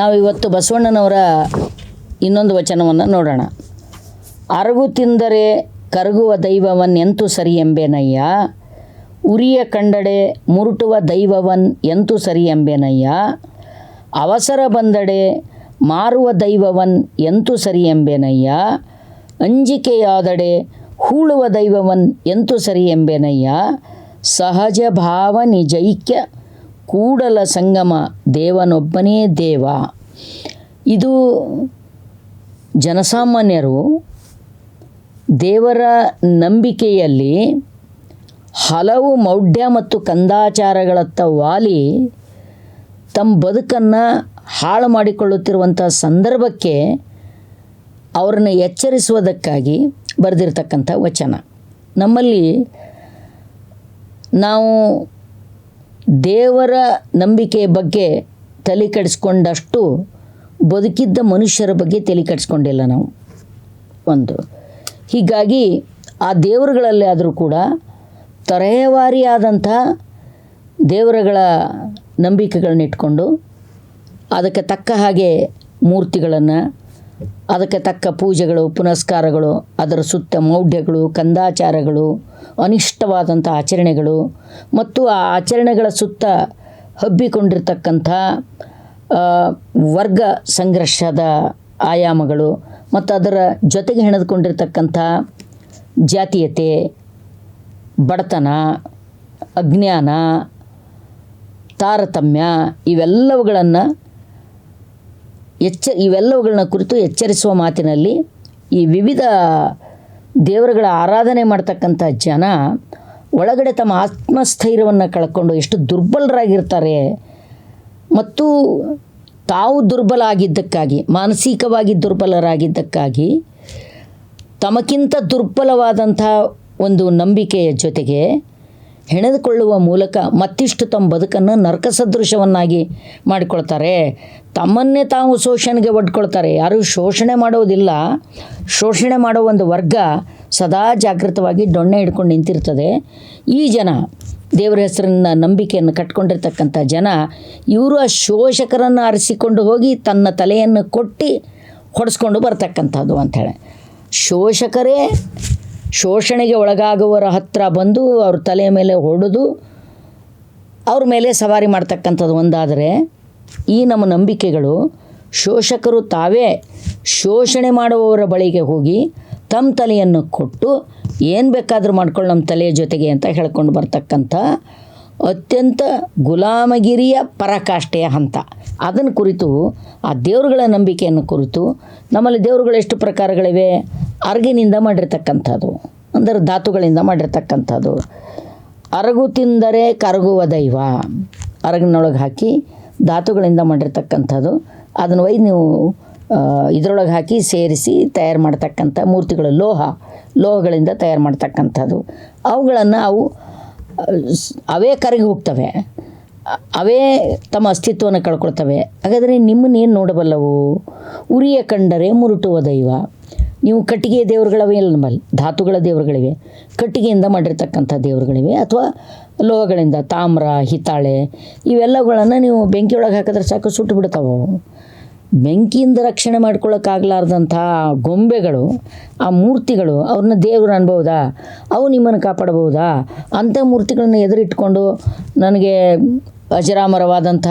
ನಾವು ಇವತ್ತು ಬಸವಣ್ಣನವರ ಇನ್ನೊಂದು ವಚನವನ್ನು ನೋಡೋಣ. ಅರಗು ತಿಂದರೆ ಕರಗುವ ದೈವವನ್ ಎಂತೂ ಸರಿ ಎಂಬೇನಯ್ಯ? ಉರಿಯ ಕಂಡಡೆ ಮುರುಟುವ ದೈವವನ್ ಎಂತು ಸರಿ ಎಂಬೇನಯ್ಯ? ಅವಸರ ಬಂದಡೆ ಮಾರುವ ದೈವವನ್ ಎಂತು ಸರಿ ಎಂಬೇನಯ್ಯ? ಅಂಜಿಕೆಯಾದಡೆ ಹೂಳುವ ದೈವವನ್ ಎಂತು ಸರಿ ಎಂಬೇನಯ್ಯ? ಸಹಜ ಭಾವ ನಿಜೈಕ್ಯ ಕೂಡಲ ಸಂಗಮ, ದೇವನೊಬ್ಬನೇ ದೇವ. ಇದು ಜನಸಾಮಾನ್ಯರು ದೇವರ ನಂಬಿಕೆಯಲ್ಲಿ ಹಲವು ಮೌಢ್ಯ ಮತ್ತು ಕಂದಾಚಾರಗಳತ್ತ ವಾಲಿ ತಮ್ಮ ಬದುಕನ್ನು ಹಾಳು ಮಾಡಿಕೊಳ್ಳುತ್ತಿರುವಂಥ ಸಂದರ್ಭಕ್ಕೆ ಅವರನ್ನು ಎಚ್ಚರಿಸುವುದಕ್ಕಾಗಿ ಬರೆದಿರ್ತಕ್ಕಂಥ ವಚನ. ನಮ್ಮಲ್ಲಿ ನಾವು ದೇವರ ನಂಬಿಕೆಯ ಬಗ್ಗೆ ತಲೆ ಕೆಡಿಸ್ಕೊಂಡಷ್ಟು ಬದುಕಿದ್ದ ಮನುಷ್ಯರ ಬಗ್ಗೆ ತಲೆ ಕೆಡಿಸ್ಕೊಂಡಿಲ್ಲ ನಾವು. ಒಂದು. ಹೀಗಾಗಿ ಆ ದೇವರುಗಳಲ್ಲಿ ಆದರೂ ಕೂಡ ತರಹೇವಾರಿಯಾದಂಥ ದೇವರುಗಳ ನಂಬಿಕೆಗಳನ್ನ ಇಟ್ಕೊಂಡು ಅದಕ್ಕೆ ತಕ್ಕ ಹಾಗೆ ಮೂರ್ತಿಗಳನ್ನು ಅದಕ್ಕೆ ತಕ್ಕ ಪೂಜೆಗಳು, ಪುನಸ್ಕಾರಗಳು, ಅದರ ಸುತ್ತ ಮೌಢ್ಯಗಳು, ಕಂದಾಚಾರಗಳು, ಅನಿಷ್ಟವಾದಂಥ ಆಚರಣೆಗಳು ಮತ್ತು ಆ ಆಚರಣೆಗಳ ಸುತ್ತ ಹಬ್ಬಿಕೊಂಡಿರ್ತಕ್ಕಂಥ ವರ್ಗ ಸಂಘರ್ಷದ ಆಯಾಮಗಳು ಮತ್ತು ಅದರ ಜೊತೆಗೆ ಹೆಣೆದುಕೊಂಡಿರ್ತಕ್ಕಂಥ ಜಾತೀಯತೆ, ಬಡತನ, ಅಜ್ಞಾನ, ತಾರತಮ್ಯ ಇವೆಲ್ಲವುಗಳನ್ನು ಎಚ್ಚ, ಇವೆಲ್ಲವುಗಳನ್ನ ಕುರಿತು ಎಚ್ಚರಿಸುವ ಮಾತಿನಲ್ಲಿ ಈ ವಿವಿಧ ದೇವರುಗಳ ಆರಾಧನೆ ಮಾಡ್ತಕ್ಕಂಥ ಜನ ಒಳಗಡೆ ತಮ್ಮ ಆತ್ಮಸ್ಥೈರ್ಯವನ್ನು ಕಳ್ಕೊಂಡು ಎಷ್ಟು ದುರ್ಬಲರಾಗಿರ್ತಾರೆ. ಮತ್ತು ತಾವು ದುರ್ಬಲ ಆಗಿದ್ದಕ್ಕಾಗಿ ಮಾನಸಿಕವಾಗಿ ದುರ್ಬಲರಾಗಿದ್ದಕ್ಕಾಗಿ, ತಮಗಿಂತ ದುರ್ಬಲವಾದಂಥ ಒಂದು ನಂಬಿಕೆಯ ಜೊತೆಗೆ ಹೆಣೆದುಕೊಳ್ಳುವ ಮೂಲಕ ಮತ್ತಿಷ್ಟು ತಮ್ಮ ಬದುಕನ್ನು ನರಕ ಸದೃಶವನ್ನಾಗಿ ಮಾಡಿಕೊಳ್ತಾರೆ. ತಮ್ಮನ್ನೇ ತಾವು ಶೋಷಣೆಗೆ ಒಡ್ಕೊಳ್ತಾರೆ. ಯಾರೂ ಶೋಷಣೆ ಮಾಡೋದಿಲ್ಲ ಶೋಷಣೆ ಮಾಡೋ ಒಂದು ವರ್ಗ ಸದಾ ಜಾಗೃತವಾಗಿ ದೊಣ್ಣೆ ಹಿಡ್ಕೊಂಡು ನಿಂತಿರ್ತದೆ. ಈ ಜನ, ದೇವರ ಹೆಸರಿನ ನಂಬಿಕೆಯನ್ನು ಕಟ್ಕೊಂಡಿರ್ತಕ್ಕಂಥ ಜನ, ಇವರು ಆ ಶೋಷಕರನ್ನು ಅರಸಿಕೊಂಡು ಹೋಗಿ ತನ್ನ ತಲೆಯನ್ನು ಕೊಟ್ಟು ಹೊಡೆಸ್ಕೊಂಡು ಬರ್ತಕ್ಕಂಥದ್ದು ಅಂಥೇಳಿ. ಶೋಷಕರೇ ಶೋಷಣೆಗೆ ಒಳಗಾಗುವವರ ಹತ್ರ ಬಂದು ಅವ್ರ ತಲೆಯ ಮೇಲೆ ಹೊಡೆದು ಅವ್ರ ಮೇಲೆ ಸವಾರಿ ಮಾಡ್ತಕ್ಕಂಥದ್ದು ಒಂದಾದರೆ ಈ ನಮ್ಮ ನಂಬಿಕೆಗಳು ಶೋಷಕರು ತಾವೇ ಶೋಷಣೆ ಮಾಡುವವರ ಬಳಿಗೆ ಹೋಗಿ ತಮ್ಮ ತಲೆಯನ್ನು ಕೊಟ್ಟು ಏನು ಬೇಕಾದರೂ ಮಾಡ್ಕೊಳ್ಳಿ ನಮ್ಮ ತಲೆಯ ಜೊತೆಗೆ ಅಂತ ಹೇಳ್ಕೊಂಡು ಬರ್ತಕ್ಕಂಥ ಅತ್ಯಂತ ಗುಲಾಮಗಿರಿಯ ಪರಾಕಾಷ್ಠೆಯ ಹಂತ. ಅದನ್ನು ಕುರಿತು, ಆ ದೇವರುಗಳ ನಂಬಿಕೆಯನ್ನು ಕುರಿತು, ನಮ್ಮಲ್ಲಿ ದೇವರುಗಳು ಎಷ್ಟು ಪ್ರಕಾರಗಳಿವೆ? ಅರಗಿನಿಂದ ಮಾಡಿರ್ತಕ್ಕಂಥದ್ದು, ಅಂದರೆ ಧಾತುಗಳಿಂದ ಮಾಡಿರ್ತಕ್ಕಂಥದ್ದು. ಅರಗು ತಿಂದರೆ ಕರಗುವ ದೈವ. ಅರಗಿನೊಳಗೆ ಹಾಕಿ ಧಾತುಗಳಿಂದ ಮಾಡಿರ್ತಕ್ಕಂಥದ್ದು. ಅದನ್ನು ಒಯ್ದು ನೀವು ಇದರೊಳಗೆ ಹಾಕಿ ಸೇರಿಸಿ ತಯಾರು ಮಾಡ್ತಕ್ಕಂಥ ಮೂರ್ತಿಗಳು, ಲೋಹ, ಲೋಹಗಳಿಂದ ತಯಾರು ಮಾಡ್ತಕ್ಕಂಥದ್ದು. ಅವುಗಳನ್ನು ಅವು, ಅವೇ ಕರಗಿ ಹೋಗ್ತವೆ. ಅವೇ ತಮ್ಮ ಅಸ್ತಿತ್ವವನ್ನು ಕಳ್ಕೊಳ್ತವೆ. ಹಾಗಾದರೆ ನಿಮ್ಮನ್ನೇನು ನೋಡಬಲ್ಲವು? ಉರಿಯ ಕಂಡರೆ ಮುರುಟುವ ದೈವ. ನೀವು ಕಟ್ಟಿಗೆ ದೇವರುಗಳವೇ ಇಲ್ಲ ನಮ್ಮಲ್ಲಿ, ಧಾತುಗಳ ದೇವರುಗಳಿವೆ, ಕಟ್ಟಿಗೆಯಿಂದ ಮಾಡಿರ್ತಕ್ಕಂಥ ದೇವರುಗಳಿವೆ, ಅಥವಾ ಲೋಹಗಳಿಂದ ತಾಮ್ರ, ಹಿತ್ತಾಳೆ ಇವೆಲ್ಲಗಳನ್ನು ನೀವು ಬೆಂಕಿಯೊಳಗೆ ಹಾಕಿದ್ರೆ ಸಾಕು, ಸುಟ್ಟು ಬಿಡ್ತಾವೆ. ಬೆಂಕಿಯಿಂದ ರಕ್ಷಣೆ ಮಾಡ್ಕೊಳ್ಳೋಕ್ಕಾಗಲಾರ್ದಂಥ ಗೊಂಬೆಗಳು, ಆ ಮೂರ್ತಿಗಳು, ಅವ್ರನ್ನ ದೇವರು ಅನ್ಬೋದಾ? ಅವು ನಿಮ್ಮನ್ನು ಕಾಪಾಡಬಹುದಾ ಅಂಥ ಮೂರ್ತಿಗಳನ್ನ ಎದುರಿಟ್ಕೊಂಡು ನನಗೆ ಅಜರಾಮರವಾದಂಥ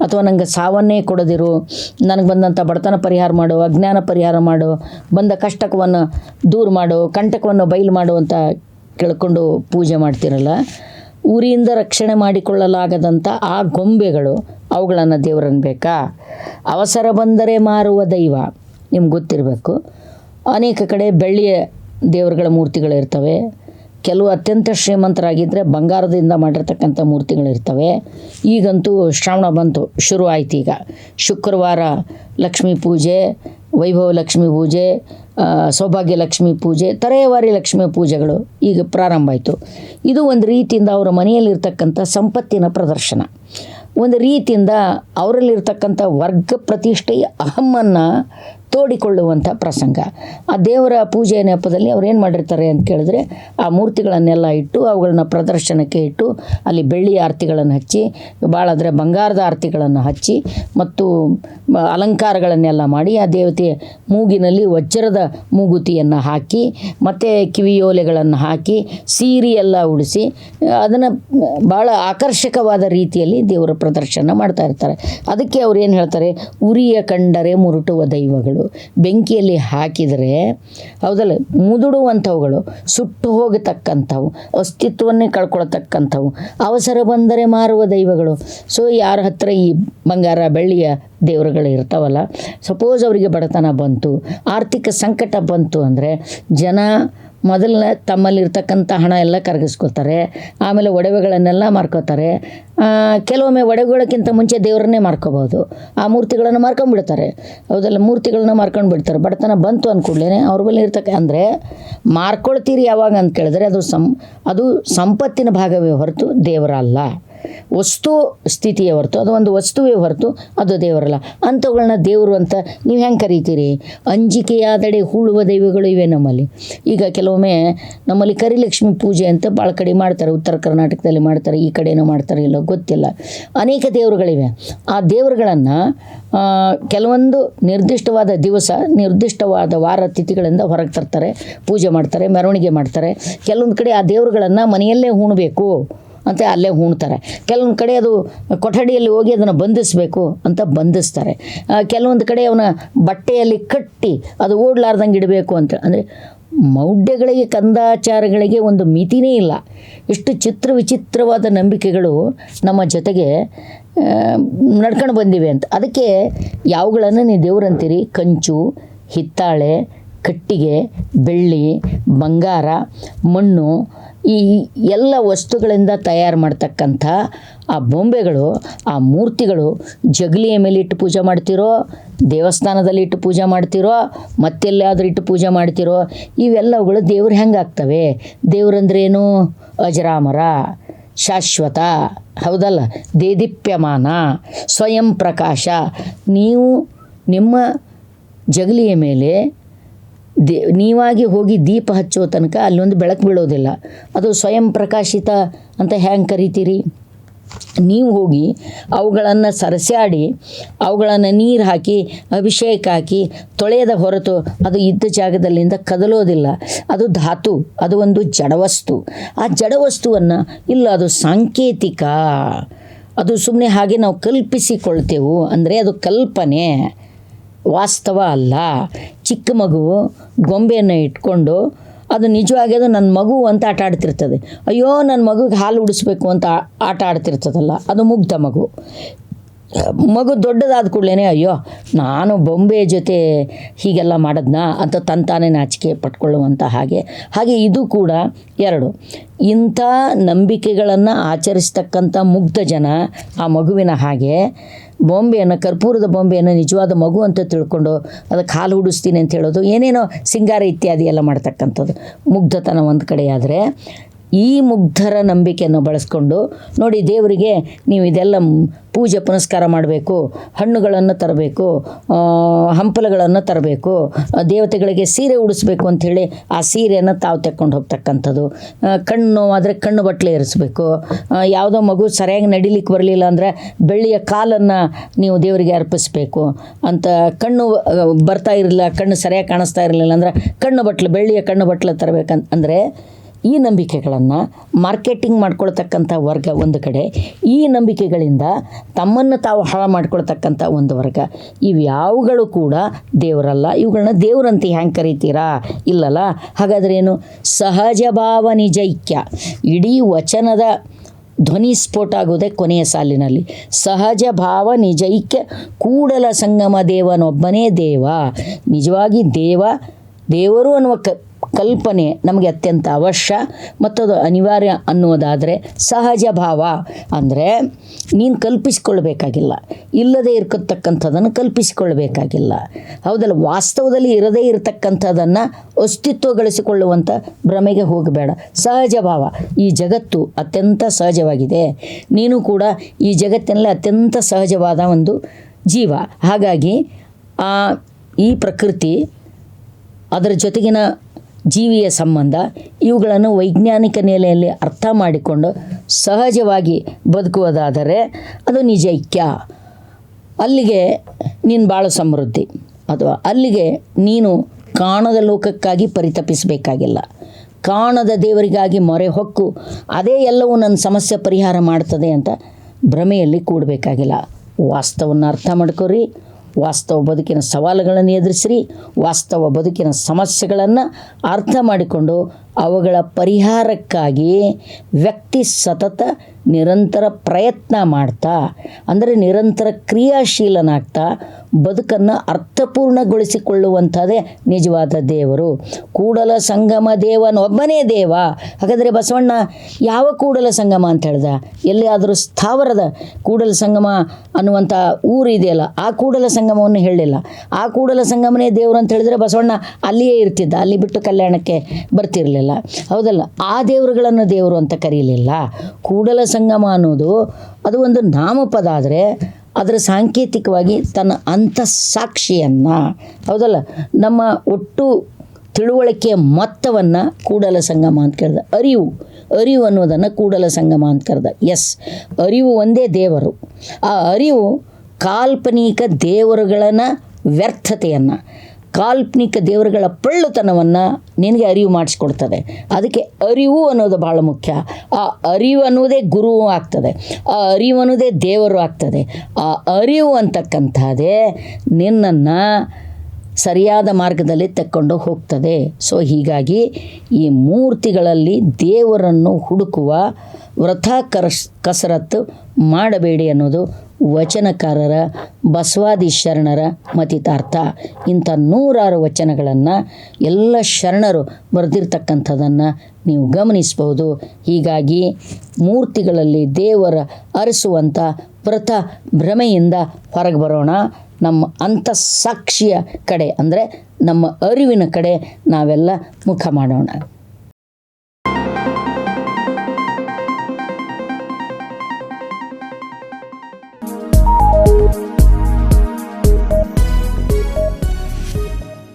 ಅಥವಾ ನನಗೆ ಸಾವನ್ನೇ ಕೊಡದಿರು, ನನಗೆ ಬಂದಂಥ ಬಡತನ ಪರಿಹಾರ ಮಾಡು, ಅಜ್ಞಾನ ಪರಿಹಾರ ಮಾಡು, ಬಂದ ಕಷ್ಟಕವನ್ನು ದೂರ ಮಾಡು, ಕಂಟಕವನ್ನು ಬಯಲು ಮಾಡು ಅಂತ ಕೇಳ್ಕೊಂಡು ಪೂಜೆ ಮಾಡ್ತಿರಲ್ಲ? ಊರಿಯಿಂದ ರಕ್ಷಣೆ ಮಾಡಿಕೊಳ್ಳಲಾಗದಂಥ ಆ ಗೊಂಬೆಗಳು ಅವುಗಳನ್ನು ದೇವರನ್ಬೇಕಾ? ಅವಸರ ಬಂದರೆ ಮಾರುವ ದೈವ. ನಿಮ್ಗೆ ಗೊತ್ತಿರಬೇಕು. ಅನೇಕ ಕಡೆ ಬೆಳ್ಳಿಯ ದೇವರುಗಳ ಮೂರ್ತಿಗಳಿರ್ತವೆ. ಕೆಲವು ಅತ್ಯಂತ ಶ್ರೀಮಂತರಾಗಿದ್ದರೆ ಬಂಗಾರದಿಂದ ಮಾಡಿರ್ತಕ್ಕಂಥ ಮೂರ್ತಿಗಳಿರ್ತವೆ. ಈಗಂತೂ ಶ್ರಾವಣ ಬಂತು ಶುರು ಆಯ್ತು ಈಗ. ಶುಕ್ರವಾರ ಲಕ್ಷ್ಮೀ ಪೂಜೆ, ವೈಭವ ಲಕ್ಷ್ಮೀ ಪೂಜೆ ಸೌಭಾಗ್ಯ ಲಕ್ಷ್ಮಿ ಪೂಜೆ ತರೆಯವಾರಿ ಲಕ್ಷ್ಮಿ ಪೂಜೆಗಳು ಈಗ ಪ್ರಾರಂಭ ಆಯಿತು. ಇದು ಒಂದು ರೀತಿಯಿಂದ ಅವರ ಮನೆಯಲ್ಲಿರ್ತಕ್ಕಂಥ ಸಂಪತ್ತಿನ ಪ್ರದರ್ಶನ. ಒಂದು ರೀತಿಯಿಂದ ಅವರಲ್ಲಿರ್ತಕ್ಕಂಥ ವರ್ಗ ಪ್ರತಿಷ್ಠೆಯ ಅಹಮ್ಮನ್ನು ತೋಡಿಕೊಳ್ಳುವಂಥ ಪ್ರಸಂಗ. ಆ ದೇವರ ಪೂಜೆ ನೆಪದಲ್ಲಿ ಅವ್ರು ಏನು ಮಾಡಿರ್ತಾರೆ ಅಂತ ಕೇಳಿದ್ರೆ ಆ ಮೂರ್ತಿಗಳನ್ನೆಲ್ಲ ಇಟ್ಟು ಅವುಗಳನ್ನ ಪ್ರದರ್ಶನಕ್ಕೆ ಇಟ್ಟು ಅಲ್ಲಿ ಬೆಳ್ಳಿ ಆರತಿಗಳನ್ನು ಹಚ್ಚಿ ಭಾಳ ಅಂದರೆ ಬಂಗಾರದ ಆರತಿಗಳನ್ನು ಹಚ್ಚಿ ಮತ್ತು ಅಲಂಕಾರಗಳನ್ನೆಲ್ಲ ಮಾಡಿ ಆ ದೇವತೆಯ ಮೂಗಿನಲ್ಲಿ ವಜ್ರದ ಮೂಗುತಿಯನ್ನು ಹಾಕಿ, ಮತ್ತು ಕಿವಿಯೋಲೆಗಳನ್ನು ಹಾಕಿ, ಸೀರೆ ಎಲ್ಲ ಉಡಿಸಿ, ಅದನ್ನು ಭಾಳ ಆಕರ್ಷಕವಾದ ರೀತಿಯಲ್ಲಿ ದೇವರ ಪ್ರದರ್ಶನ ಮಾಡ್ತಾ ಇರ್ತಾರೆ. ಅದಕ್ಕೆ ಅವ್ರು ಏನು ಹೇಳ್ತಾರೆ? ಉರಿಯ ಕಂಡರೆ ಮುರುಟುವ ದೈವಗಳು. ಬೆಂಕಿಯಲ್ಲಿ ಹಾಕಿದರೆ ಹೌದಲ್ಲ ಮುದುಡುವಂಥವುಗಳು ಸುಟ್ಟು ಹೋಗತಕ್ಕಂಥವು, ಅಸ್ತಿತ್ವವನ್ನೇ ಕಳ್ಕೊಳ್ತಕ್ಕಂಥವು ಅವಸರ ಬಂದರೆ ಮಾರುವ ದೈವಗಳು. ಸೊ ಯಾರ ಹತ್ರ ಈ ಬಂಗಾರ ಬೆಳ್ಳಿಯ ದೇವರುಗಳು ಇರ್ತಾವಲ್ಲ ಸಪೋಸ್ ಅವರಿಗೆ ಬಡತನ ಬಂತು, ಆರ್ಥಿಕ ಸಂಕಟ ಬಂತು ಅಂದರೆ ಜನ ಮೊದಲ ತಮ್ಮಲ್ಲಿರ್ತಕ್ಕಂಥ ಹಣ ಎಲ್ಲ ಕರಗಿಸ್ಕೊಳ್ತಾರೆ. ಆಮೇಲೆ ಒಡವೆಗಳನ್ನೆಲ್ಲ ಮಾರ್ಕೋತಾರೆ ಕೆಲವೊಮ್ಮೆ ಒಡವೆಗಳಕ್ಕಿಂತ ಮುಂಚೆ ದೇವರನ್ನೇ ಮಾರ್ಕೋಬೋದು ಆ ಮೂರ್ತಿಗಳನ್ನು ಮಾರ್ಕೊಂಡ್ಬಿಡ್ತಾರೆ. ಹೌದಲ್ಲ, ಮೂರ್ತಿಗಳನ್ನ ಮಾರ್ಕೊಂಡ್ಬಿಡ್ತಾರೆ. ಬಡತನ ಬಂತು ಅಂದ್ಕೂಡ್ಲೇ ಅವ್ರ ಬಳಿ ಇರ್ತಕ್ಕ, ಅಂದರೆ ಮಾರ್ಕೊಳ್ತೀರಿ ಯಾವಾಗ ಅಂತ ಕೇಳಿದ್ರೆ ಅದು ಸಂ, ಅದು ಸಂಪತ್ತಿನ ಭಾಗವೇ ಹೊರತು ದೇವರ ಅಲ್ಲ ವಸ್ತು ಸ್ಥಿತಿಯ ಹೊರತು, ಅದು ಒಂದು ವಸ್ತುವೇ ಹೊರತು, ಅದು ದೇವರಲ್ಲ. ಅಂಥವುಗಳನ್ನ ದೇವರು ಅಂತ ನೀವು ಹೆಂಗೆ ಕರಿತೀರಿ? ಅಂಜಿಕೆಯಾದಡೆ ಹೂಳುವ ದೈವಗಳು ಇವೆ ನಮ್ಮಲ್ಲಿ. ಈಗ ಕೆಲವೊಮ್ಮೆ ನಮ್ಮಲ್ಲಿ ಕರಿಲಕ್ಷ್ಮಿ ಪೂಜೆ ಅಂತ ಭಾಳ ಕಡೆ ಮಾಡ್ತಾರೆ, ಉತ್ತರ ಕರ್ನಾಟಕದಲ್ಲಿ ಮಾಡ್ತಾರೆ, ಈ ಕಡೆನೂ ಮಾಡ್ತಾರೆ, ಇಲ್ಲ ಗೊತ್ತಿಲ್ಲ. ಅನೇಕ ದೇವರುಗಳಿವೆ. ಆ ದೇವರುಗಳನ್ನು ಕೆಲವೊಂದು ನಿರ್ದಿಷ್ಟವಾದ ದಿವಸ, ನಿರ್ದಿಷ್ಟವಾದ ವಾರ ತಿಥಿಗಳಿಂದ ಹೊರಗೆ ತರ್ತಾರೆ, ಪೂಜೆ ಮಾಡ್ತಾರೆ, ಮೆರವಣಿಗೆ ಮಾಡ್ತಾರೆ. ಕೆಲವೊಂದು ಕಡೆ ಆ ದೇವರುಗಳನ್ನು ಮನೆಯಲ್ಲೇ ಹೂಣಬೇಕು. ಅಂತ ಅಲ್ಲೇ ಹೂಣ್ತಾರೆ. ಕೆಲವೊಂದು ಕಡೆ ಅದು ಕೊಠಡಿಯಲ್ಲಿ ಹೋಗಿ ಅದನ್ನು ಬಂಧಿಸಬೇಕು ಅಂತ ಬಂಧಿಸ್ತಾರೆ. ಕೆಲವೊಂದು ಕಡೆ ಅವನ ಬಟ್ಟೆಯಲ್ಲಿ ಕಟ್ಟಿ ಅದು ಓಡ್ಲಾರ್ದಂಗೆ ಇಡಬೇಕು ಅಂತ. ಅಂದರೆ ಮೌಢ್ಯಗಳಿಗೆ, ಕಂದಾಚಾರಗಳಿಗೆ ಒಂದು ಮಿತಿನೇ ಇಲ್ಲ. ಇಷ್ಟು ಚಿತ್ರ ವಿಚಿತ್ರವಾದ ನಂಬಿಕೆಗಳು ನಮ್ಮ ಜೊತೆಗೆ ನಡ್ಕೊಂಡು ಬಂದಿವೆ ಅಂತ. ಅದಕ್ಕೆ ಯಾವುಗಳನ್ನು ನೀವು ದೇವರಂತೀರಿ ಕಂಚು, ಹಿತ್ತಾಳೆ, ಕಟ್ಟಿಗೆ, ಬೆಳ್ಳಿ, ಬಂಗಾರ, ಮಣ್ಣು ಈ ಎಲ್ಲ ವಸ್ತುಗಳಿಂದ ತಯಾರು ಮಾಡ್ತಕ್ಕಂಥ ಆ ಬೊಂಬೆಗಳು, ಆ ಮೂರ್ತಿಗಳು ಜಗಲಿಯ ಮೇಲೆ ಇಟ್ಟು ಪೂಜೆ ಮಾಡ್ತಿರೋ, ದೇವಸ್ಥಾನದಲ್ಲಿ ಇಟ್ಟು ಪೂಜೆ ಮಾಡ್ತಿರೋ, ಮತ್ತೆಲ್ಲಾದ್ರೂ ಇಟ್ಟು ಪೂಜೆ ಮಾಡ್ತಿರೋ, ಇವೆಲ್ಲವುಗಳು ದೇವ್ರು ಹೆಂಗೆ ಆಗ್ತವೆ? ದೇವ್ರಂದ್ರೇನು ಅಜರಾಮರ, ಶಾಶ್ವತ, ಹೌದಲ್ಲ? ದೇದೀಪ್ಯಮಾನ, ಸ್ವಯಂ ಪ್ರಕಾಶ. ನೀವು ನಿಮ್ಮ ಜಗಲಿಯ ಮೇಲೆ ದೇ, ನೀವಾಗಿ ಹೋಗಿ ದೀಪ ಹಚ್ಚೋ ತನಕ ಅಲ್ಲೊಂದು ಬೆಳಕು ಬೀಳೋದಿಲ್ಲ. ಅದು ಸ್ವಯಂ ಪ್ರಕಾಶಿತ ಅಂತ ಹ್ಯಾಂಗೆ ಕರಿತೀರಿ? ನೀವು ಹೋಗಿ ಅವುಗಳನ್ನು ಸರಸ್ಯಾಡಿ, ಅವುಗಳನ್ನು ನೀರು ಹಾಕಿ, ಅಭಿಷೇಕ ಹಾಕಿ, ತೊಳೆಯದ ಹೊರತು ಅದು ಇದ್ದ ಜಾಗದಲ್ಲಿಂದ ಕದಲೋದಿಲ್ಲ. ಅದು ಧಾತು, ಅದು ಒಂದು ಜಡವಸ್ತು. ಆ ಜಡವಸ್ತುವನ್ನು ಇಲ್ಲ, ಅದು ಸಾಂಕೇತಿಕ. ಅದು ಸುಮ್ಮನೆ ಹಾಗೆ ನಾವು ಕಲ್ಪಿಸಿಕೊಳ್ತೇವೆ ಅಂದರೆ ಅದು ಕಲ್ಪನೆ. ವಾಸ್ತವ ಅಲ್ಲ. ಚಿಕ್ಕ ಮಗು ಗೊಂಬೆಯನ್ನು ಇಟ್ಕೊಂಡು ಅದು ನಿಜವಾಗಿ ಅದು ನನ್ನ ಮಗು ಅಂತ ಆಟ ಆಡ್ತಿರ್ತದೆ. ಅಯ್ಯೋ ನನ್ನ ಮಗುಗೆ ಹಾಲು ಉಡಿಸ್ಬೇಕು ಅಂತ ಆಟ ಆಡ್ತಿರ್ತದಲ್ಲ, ಅದು ಮುಗ್ಧ ಮಗು. ಮಗು ದೊಡ್ಡದಾದ ಕೂಡಲೇ ಅಯ್ಯೋ, ನಾನು ಬೊಂಬೆ ಜೊತೆ ಹೀಗೆಲ್ಲ ಮಾಡದ್ನ ಅಂತ ತಂತಾನೆ ನಾಚಿಕೆ ಪಟ್ಕೊಳ್ಳುವಂಥ ಹಾಗೆ. ಹಾಗೆ ಇದು ಕೂಡ ಎರಡು. ಇಂಥ ನಂಬಿಕೆಗಳನ್ನು ಆಚರಿಸ್ತಕ್ಕಂಥ ಮುಗ್ಧ ಜನ ಆ ಮಗುವಿನ ಹಾಗೆ ಬೊಂಬೆಯನ್ನು, ಕರ್ಪೂರದ ಬೊಂಬೆಯನ್ನು ನಿಜವಾದ ಮಗು ಅಂತ ತಿಳ್ಕೊಂಡು ಅದಕ್ಕೆ ಹಾಲು ಉಡಿಸ್ತೀನಿ ಅಂತ ಹೇಳೋದು ಏನೇನೋ ಸಿಂಗಾರ ಇತ್ಯಾದಿ ಎಲ್ಲ ಮಾಡ್ತಕ್ಕಂಥದ್ದು. ಮುಗ್ಧತನ ಒಂದು ಕಡೆ ಆದರೆ ಈ ಮುಗ್ಧರ ನಂಬಿಕೆಯನ್ನು ಬಳಸ್ಕೊಂಡು ನೋಡಿ ದೇವರಿಗೆ ನೀವು ಇದೆಲ್ಲ ಪೂಜೆ ಪುನಸ್ಕಾರ ಮಾಡಬೇಕು, ಹಣ್ಣುಗಳನ್ನು ತರಬೇಕು ಹಂಪಲಗಳನ್ನು ತರಬೇಕು ದೇವತೆಗಳಿಗೆ ಸೀರೆ ಉಡಿಸ್ಬೇಕು ಅಂಥೇಳಿ ಆ ಸೀರೆಯನ್ನು ತಾವು ತೆಕ್ಕೊಂಡು ಹೋಗ್ತಕ್ಕಂಥದ್ದು. ಕಣ್ಣು ಆದರೆ ಕಣ್ಣು ಬಟ್ಲೆ ಇರಿಸ್ಬೇಕು. ಯಾವುದೋ ಮಗು ಸರಿಯಾಗಿ ನಡಿಲಿಕ್ಕೆ ಬರಲಿಲ್ಲ ಅಂದರೆ ಬೆಳ್ಳಿಯ ಕಾಲನ್ನು ನೀವು ದೇವರಿಗೆ ಅರ್ಪಿಸಬೇಕು ಅಂತ ಕಣ್ಣು ಬರ್ತಾ ಇರಲಿಲ್ಲ, ಕಣ್ಣು ಸರಿಯಾಗಿ ಕಾಣಿಸ್ತಾ ಇರಲಿಲ್ಲ ಅಂದ್ರೆ ಕಣ್ಣು ಬಟ್ಲು, ಬೆಳ್ಳಿಯ ಕಣ್ಣು ಬಟ್ಲು ತರಬೇಕಂತ ಅಂದರೆ ಈ ನಂಬಿಕೆಗಳನ್ನು ಮಾರ್ಕೆಟಿಂಗ್ ಮಾಡ್ಕೊಳ್ತಕ್ಕಂಥ ವರ್ಗ ಒಂದು ಕಡೆ, ಈ ನಂಬಿಕೆಗಳಿಂದ ತಮ್ಮನ್ನು ತಾವು ಹಾಳು ಮಾಡ್ಕೊಳ್ತಕ್ಕಂಥ ಒಂದು ವರ್ಗ. ಇವ್ಯಾವುಗಳು ಕೂಡ ದೇವರಲ್ಲ ಇವುಗಳನ್ನ ದೇವರಂತ ಹ್ಯಾಂಗೆ ಕರಿತೀರಾ? ಇಲ್ಲಲ್ಲ? ಹಾಗಾದ್ರೆ ಏನು? ಸಹಜ ಭಾವ ನಿಜೈಕ್ಯ ಇಡೀ ವಚನದ ಧ್ವನಿ ಸ್ಫೋಟ ಆಗೋದೇ ಕೊನೆಯ ಸಾಲಿನಲ್ಲಿ. ಸಹಜ ಭಾವ ನಿಜೈಕ್ಯ ಕೂಡಲ ಸಂಗಮ ದೇವನೊಬ್ಬನೇ ದೇವ. ನಿಜವಾಗಿ ದೇವ, ದೇವರು ಅನ್ನುವ ಕ ಕಲ್ಪನೆ ನಮಗೆ ಅತ್ಯಂತ ಅವಶ್ಯ ಮತ್ತು ಅದು ಅನಿವಾರ್ಯ ಅನ್ನೋದಾದರೆ ಸಹಜ ಭಾವ. ಅಂದರೆ ನೀನು ಕಲ್ಪಿಸಿಕೊಳ್ಬೇಕಾಗಿಲ್ಲ. ಇಲ್ಲದೇ ಇರತಕ್ಕಂಥದ್ದನ್ನು ಕಲ್ಪಿಸಿಕೊಳ್ಬೇಕಾಗಿಲ್ಲ. ಹೌದಲ್ಲ, ವಾಸ್ತವದಲ್ಲಿ ಇರದೇ ಇರತಕ್ಕಂಥದ್ದನ್ನು ಅಸ್ತಿತ್ವಗಳಿಸಿಕೊಳ್ಳುವಂಥ ಭ್ರಮೆಗೆ ಹೋಗಬೇಡ. ಸಹಜ ಭಾವ. ಈ ಜಗತ್ತು ಅತ್ಯಂತ ಸಹಜವಾಗಿದೆ. ನೀನು ಕೂಡ ಈ ಜಗತ್ತಿನಲ್ಲಿ ಅತ್ಯಂತ ಸಹಜವಾದ ಒಂದು ಜೀವ. ಹಾಗಾಗಿ ಈ ಪ್ರಕೃತಿ ಅದರ ಜೊತೆಗಿನ ಜೀವಿಯ ಸಂಬಂಧ ಇವುಗಳನ್ನು ವೈಜ್ಞಾನಿಕ ನೆಲೆಯಲ್ಲಿ ಅರ್ಥ ಮಾಡಿಕೊಂಡು ಸಹಜವಾಗಿ ಬದುಕುವುದಾದರೆ ಅದು ನಿಜೈಕ್ಯ ಅಲ್ಲಿಗೆ ನೀನು ಭಾಳ ಸಮೃದ್ಧಿ. ಅಥವಾ ಅಲ್ಲಿಗೆ ನೀನು ಕಾಣದ ಲೋಕಕ್ಕಾಗಿ ಪರಿತಪಿಸಬೇಕಾಗಿಲ್ಲ. ಕಾಣದ ದೇವರಿಗಾಗಿ ಮೊರೆ ಹೊಕ್ಕು ಅದೇ ಎಲ್ಲವೂ ನನ್ನ ಸಮಸ್ಯೆ ಪರಿಹಾರ ಮಾಡ್ತದೆ ಅಂತ ಭ್ರಮೆಯಲ್ಲಿ ಕೂಡಬೇಕಾಗಿಲ್ಲ. ವಾಸ್ತವವನ್ನು ಅರ್ಥ ಮಾಡ್ಕೊರಿ. ವಾಸ್ತವ ಬದುಕಿನ ಸವಾಲುಗಳನ್ನು ಎದುರಿಸಿರಿ, ವಾಸ್ತವ ಬದುಕಿನ ಸಮಸ್ಯೆಗಳನ್ನು ಅರ್ಥ ಮಾಡಿಕೊಂಡು ಅವುಗಳ ಪರಿಹಾರಕ್ಕಾಗಿ ವ್ಯಕ್ತಿ ಸತತ ನಿರಂತರ ಪ್ರಯತ್ನ ಮಾಡ್ತಾ, ಅಂದರೆ ನಿರಂತರ ಕ್ರಿಯಾಶೀಲನಾಗ್ತಾ ಬದುಕನ್ನು ಅರ್ಥಪೂರ್ಣಗೊಳಿಸಿಕೊಳ್ಳುವಂಥದ್ದೇ ನಿಜವಾದ ದೇವರು. ಕೂಡಲ ಸಂಗಮ ದೇವನೊಬ್ಬನೇ ದೇವ. ಹಾಗಾದರೆ ಬಸವಣ್ಣ, ಯಾವ ಕೂಡಲ ಸಂಗಮ ಅಂತ ಹೇಳ್ದ? ಎಲ್ಲಿಯಾದರೂ ಸ್ಥಾವರದ ಕೂಡಲ ಸಂಗಮ ಅನ್ನುವಂಥ ಊರು ಇದೆಯಲ್ಲ, ಆ ಕೂಡಲ ಸಂಗಮವನ್ನು ಹೇಳಲಿಲ್ಲ. ಆ ಕೂಡಲ ಸಂಗಮನೇ ದೇವರು ಅಂತ ಹೇಳಿದ್ರೆ ಬಸವಣ್ಣ ಅಲ್ಲಿಯೇ ಇರ್ತಿದ್ದ, ಅಲ್ಲಿ ಬಿಟ್ಟು ಕಲ್ಯಾಣಕ್ಕೆ ಬರ್ತಿರಲಿಲ್ಲ. ಹೌದಲ್ಲ, ಆ ದೇವರುಗಳನ್ನು ದೇವರು ಅಂತ ಕರೀಲಿಲ್ಲ. ಕೂಡಲ ಸಂಗಮ ಅನ್ನೋದು, ಅದು ಒಂದು ನಾಮಪದ ಆದರೆ ಅದರ ಸಾಂಕೇತಿಕವಾಗಿ ತನ್ನ ಅಂತಃಸಾಕ್ಷಿಯನ್ನು, ಹೌದಲ್ಲ? ನಮ್ಮ ಒಟ್ಟು ತಿಳುವಳಿಕೆಯ ಮೊತ್ತವನ್ನು ಕೂಡಲ ಸಂಗಮ ಅಂತ ಕರೆದ. ಅರಿವು ಅರಿವು ಅನ್ನೋದನ್ನು ಕೂಡಲ ಸಂಗಮ ಅಂತ ಕರೆದ. ಎಸ್ ಅರಿವು ಒಂದೇ ದೇವರು. ಆ ಅರಿವು ಕಾಲ್ಪನಿಕ ದೇವರುಗಳನ್ನ ವ್ಯರ್ಥತೆಯನ್ನು ಕಾಲ್ಪನಿಕ ದೇವರುಗಳ ಪಳ್ಳುತನವನ್ನು ನಿನಗೆ ಅರಿವು ಮಾಡಿಸ್ಕೊಡ್ತದೆ. ಅದಕ್ಕೆ ಅರಿವು ಅನ್ನೋದು ಭಾಳ ಮುಖ್ಯ. ಆ ಅರಿವು ಅನ್ನೋದೇ ಗುರು ಆಗ್ತದೆ. ಆ ಅರಿವು ಅನ್ನೋದೇ ದೇವರು ಆಗ್ತದೆ. ಆ ಅರಿವು ಅಂತಕ್ಕಂಥದ್ದೇ ನಿನ್ನನ್ನು ಸರಿಯಾದ ಮಾರ್ಗದಲ್ಲಿ ತಕ್ಕೊಂಡು ಹೋಗ್ತದೆ. ಸೊ ಹೀಗಾಗಿ ಈ ಮೂರ್ತಿಗಳಲ್ಲಿ ದೇವರನ್ನು ಹುಡುಕುವ ವೃಥಾ ಕರಸ್, ಕಸರತ್ತು ಮಾಡಬೇಡಿ ಅನ್ನೋದು ವಚನಕಾರರ ಬಸವಾದಿ ಶರಣರ ಮತಿತಾರ್ಥ. ಇಂಥ ನೂರಾರು ವಚನಗಳನ್ನು ಎಲ್ಲ ಶರಣರು ಬರೆದಿರ್ತಕ್ಕಂಥದ್ದನ್ನು ನೀವು ಗಮನಿಸ್ಬೋದು. ಹೀಗಾಗಿ ಮೂರ್ತಿಗಳಲ್ಲಿ ದೇವರ ಅರಸುವಂಥ ವ್ರತ ಭ್ರಮೆಯಿಂದ ಹೊರಗೆ ಬರೋಣ. ನಮ್ಮ ಅಂತಃಸಾಕ್ಷಿಯ ಕಡೆ, ಅಂದರೆ ನಮ್ಮ ಅರಿವಿನ ಕಡೆ ನಾವೆಲ್ಲ ಮುಖ ಮಾಡೋಣ.